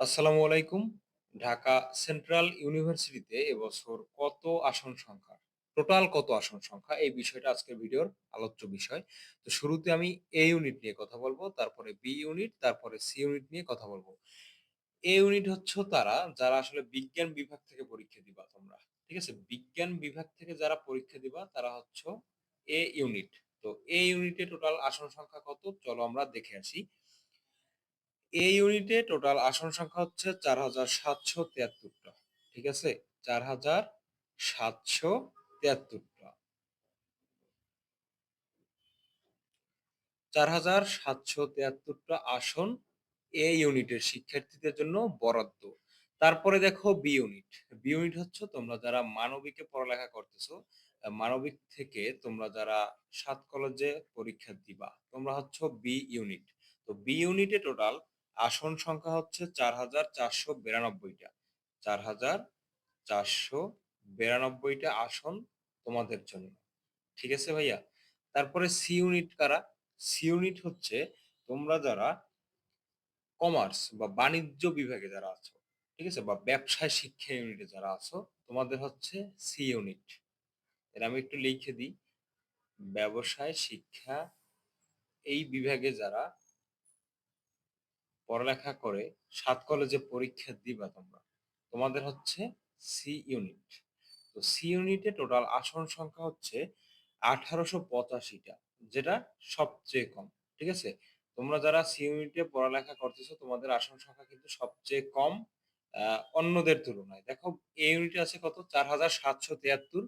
আসসালামু আলাইকুম। ঢাকা সেন্ট্রাল ইউনিভার্সিটিতে এবছর কত আসন সংখ্যা? টোটাল কত আসন সংখ্যা? এই বিষয়টা আজকের ভিডিওর আলোচ্য বিষয়। তো শুরুতে আমি এ ইউনিট নিয়ে কথা বলব তারপরে বি ইউনিট, তারপরে সি ইউনিট নিয়ে কথা বলব এ ইউনিট হচ্ছে তারা যারা আসলে বিজ্ঞান বিভাগ থেকে পরীক্ষা দিবা তোমরা। ঠিক আছে? বিজ্ঞান বিভাগ থেকে যারা পরীক্ষা দিবা তারা হচ্ছে এ ইউনিট। তো এ ইউনিটে টোটাল আসন সংখ্যা কত? চলো আমরা দেখে আসি। এই ইউনিটে টোটাল আসন সংখ্যা হচ্ছে চার হাজার সাতশো তিয়াত্তরটা, ঠিক আছে? চার হাজার সাতশো তিয়াত্তরটা। চার হাজার সাতশো তিয়াত্তরটা আসন এ ইউনিটের শিক্ষার্থীদের জন্য বরাদ্দ। তারপরে দেখো বি ইউনিট বি ইউনিট হচ্ছে তোমরা যারা মানবিকে পড়ালেখা করতেছো, মানবিক থেকে তোমরা যারা সাত কলেজে পরীক্ষা দিবা, তোমরা হচ্ছে বি ইউনিট তো বি ইউনিটে টোটাল আসন সংখ্যা হচ্ছে চার হাজার চারশো বিরানব্বইটা। চার হাজার চারশো বিরানব্বইটা আসন তোমাদের জন্য। ঠিক আছে ভাইয়া? তারপরে সি ইউনিট কারা? সি ইউনিট হচ্ছে তোমরা যারা কমার্স বা বাণিজ্য বিভাগে যারা আছো, ঠিক আছে, বা ব্যবসায় শিক্ষা ইউনিটে যারা আছো, তোমাদের হচ্ছে সি ইউনিট এর আমি একটু লিখে দিই। ব্যবসায় শিক্ষা এই বিভাগে যারা পড়ালেখা করে সাত কলেজে পরীক্ষা দিবা তোমরা। তোমাদের হচ্ছে সি ইউনিট তো সি ইউনিটে টোটাল আসন সংখ্যা হচ্ছে আঠারোশো পঁচাশিটা, যেটা সবচেয়ে কম, ঠিক আছে? তোমরা যারা সি ইউনিটে পড়ালেখা করতেছো, তোমাদের আসন সংখ্যা কিন্তু সবচেয়ে কম অন্যদের তুলনায়। দেখো এ ইউনিটে আছে কত? চার হাজার সাতশো তিয়াত্তর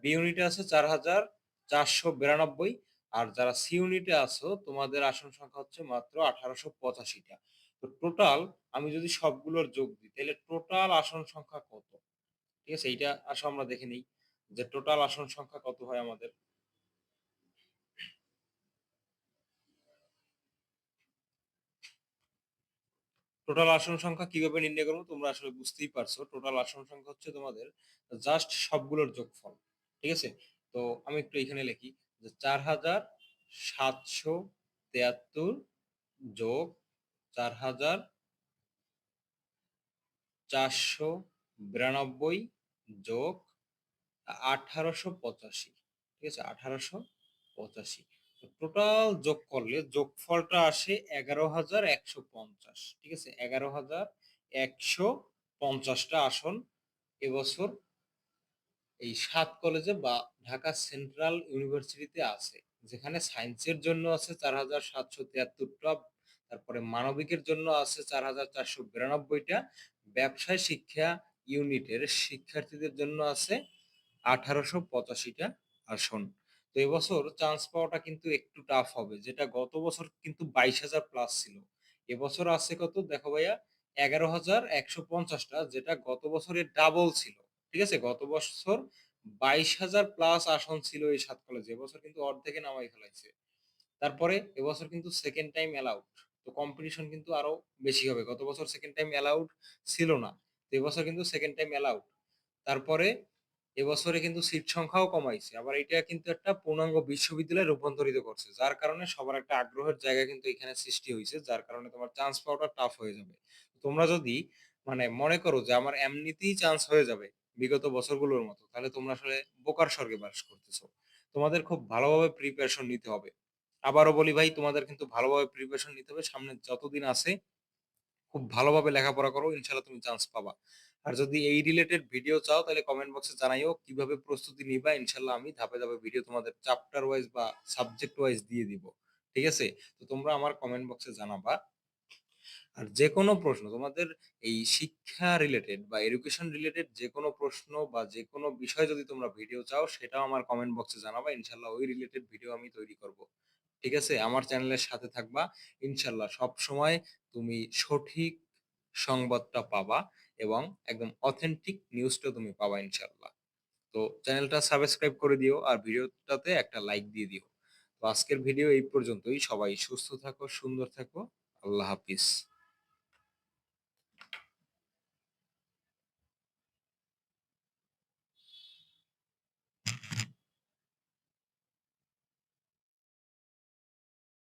বি ইউনিটে আছে চার হাজার চারশো বিরানব্বই আর যারা সি ইউনিটে আছো, তোমাদের আসন সংখ্যা হচ্ছে মাত্র আঠারোশো পঁচাশিটা। তো টোটাল আমি যদি সবগুলোর যোগ দিই, তাহলে টোটাল আসন সংখ্যা কত? ঠিক আছে, এইটা আসো আমরা দেখে নিই যে টোটাল আসন সংখ্যা কত হয় আমাদের। টোটাল আসন সংখ্যা কীভাবে নির্ণয় করব, তোমরা আসলে বুঝতেই পারছ। টোটাল আসন সংখ্যা হচ্ছে তোমাদের জাস্ট সবগুলোর যোগফল। ঠিক আছে? তো আমি একটু এখানে লিখি। যে চার হাজার সাতশো তেয়াত্তর যোগ চার হাজার চারশো বিরানব্বই যোগ আঠারোশো পঁচাশি। ঠিক আছে, আঠারোশো পঁচাশি। টোটাল যোগ করলে যোগফলটা আসে এগারো হাজার একশো পঞ্চাশ। ঠিক আছে, এগারো হাজার একশো পঞ্চাশটা আসন এবছর এই সাত কলেজে বা ঢাকা সেন্ট্রাল ইউনিভার্সিটিতে আছে। যেখানে সায়েন্সের জন্য আছে চার হাজার সাতশো তিয়াত্তরটা তারপরে মানবিকের জন্য আছে চার হাজার চারশো বিরানব্বইটা, ব্যবসায় শিক্ষা ইউনিটের শিক্ষার্থীদের জন্য আছে আঠারোশো পঁচাশিটা আসন। তো এবছর চান্স পাওয়াটা কিন্তু একটু টাফ হবে, যেটা গত বছর কিন্তু বাইশ হাজার প্লাস ছিল। এবছর আছে কত? দেখো ভাইয়া, এগারো হাজার একশো পঞ্চাশটা, যেটা গত বছরের ডাবল ছিল। ঠিক আছে? গত বছর বাইশ হাজার প্লাস আসন ছিল এই সাত কলেজে এবছর কিন্তু অর্ধেকে নামাই ফেলাইছে। তারপরে এবছর কিন্তু সেকেন্ড টাইম অ্যালাউড তো কম্পিটিশন কিন্তু আরও বেশি হবে। গত বছর সেকেন্ড টাইম অ্যালাউড ছিল না। তো এবছর কিন্তু সেকেন্ড টাইম অ্যালাউড তারপরে এবছরে কিন্তু সিট সংখ্যাও কমাইছে। আবার এটা কিন্তু একটা পূর্ণাঙ্গ বিশ্ববিদ্যালয়ে রূপান্তরিত করছে। যার কারণে সবার একটা আগ্রহের জায়গা কিন্তু এখানে সৃষ্টি হয়েছে যার কারণে তোমার চান্স পাওয়াটা টাফ হয়ে যাবে। তোমরা যদি মানে মনে করো যে আমার এমনিতেই চান্স হয়ে যাবে বিগত বছরগুলোর মতো, তাহলে তোমরা আসলে বোকার স্বর্গে বাস করতেছো। তোমাদের খুব ভালোভাবে প্রিপারেশন নিতে হবে। আবারও বলি ভাই, তোমাদের কিন্তু ভালোভাবে প্রিপারেশন নিতে হবে। সামনে যতদিন আছে, খুব ভালোভাবে লেখাপড়া করো ইনশাল্লাহ তুমি চান্স পাবা। আর যদি এই রিলেটেড ভিডিও চাও, তাহলে কমেন্ট বক্সে জানাইও কীভাবে প্রস্তুতি নিবা। ইনশাল্লাহ আমি ধাপে ধাপে ভিডিও তোমাদের চ্যাপ্টার ওয়াইজ বা সাবজেক্ট ওয়াইজ দিয়ে দিব। ঠিক আছে? তো তোমরা আমার কমেন্ট বক্সে জানাবা। আর যে কোনো প্রশ্ন, তোমাদের এই শিক্ষা রিলেটেড বা এডুকেশন রিলেটেড যে কোনো প্রশ্ন বা যে কোনো বিষয় যদি তোমরা ভিডিও চাও, সেটাও আমার কমেন্ট বক্সে জানাবা। ইনশাল্লাহ ওই রিলেটেড ভিডিও আমি তৈরি করব। ঠিক আছে? আমার চ্যানেলের সাথে থাকবা। ইনশাল্লাহ সব সময় তুমি সঠিক সংবাদটা পাবা এবং একদম অথেন্টিক নিউজটা তুমি পাবা ইনশাল্লাহ। তো চ্যানেলটা সাবস্ক্রাইব করে দিও আর ভিডিওটাতে একটা লাইক দিয়ে দিও। তো আজকের ভিডিও এই পর্যন্তই। সবাই সুস্থ থাকো, সুন্দর থাকো। আল্লাহ হাফিজ।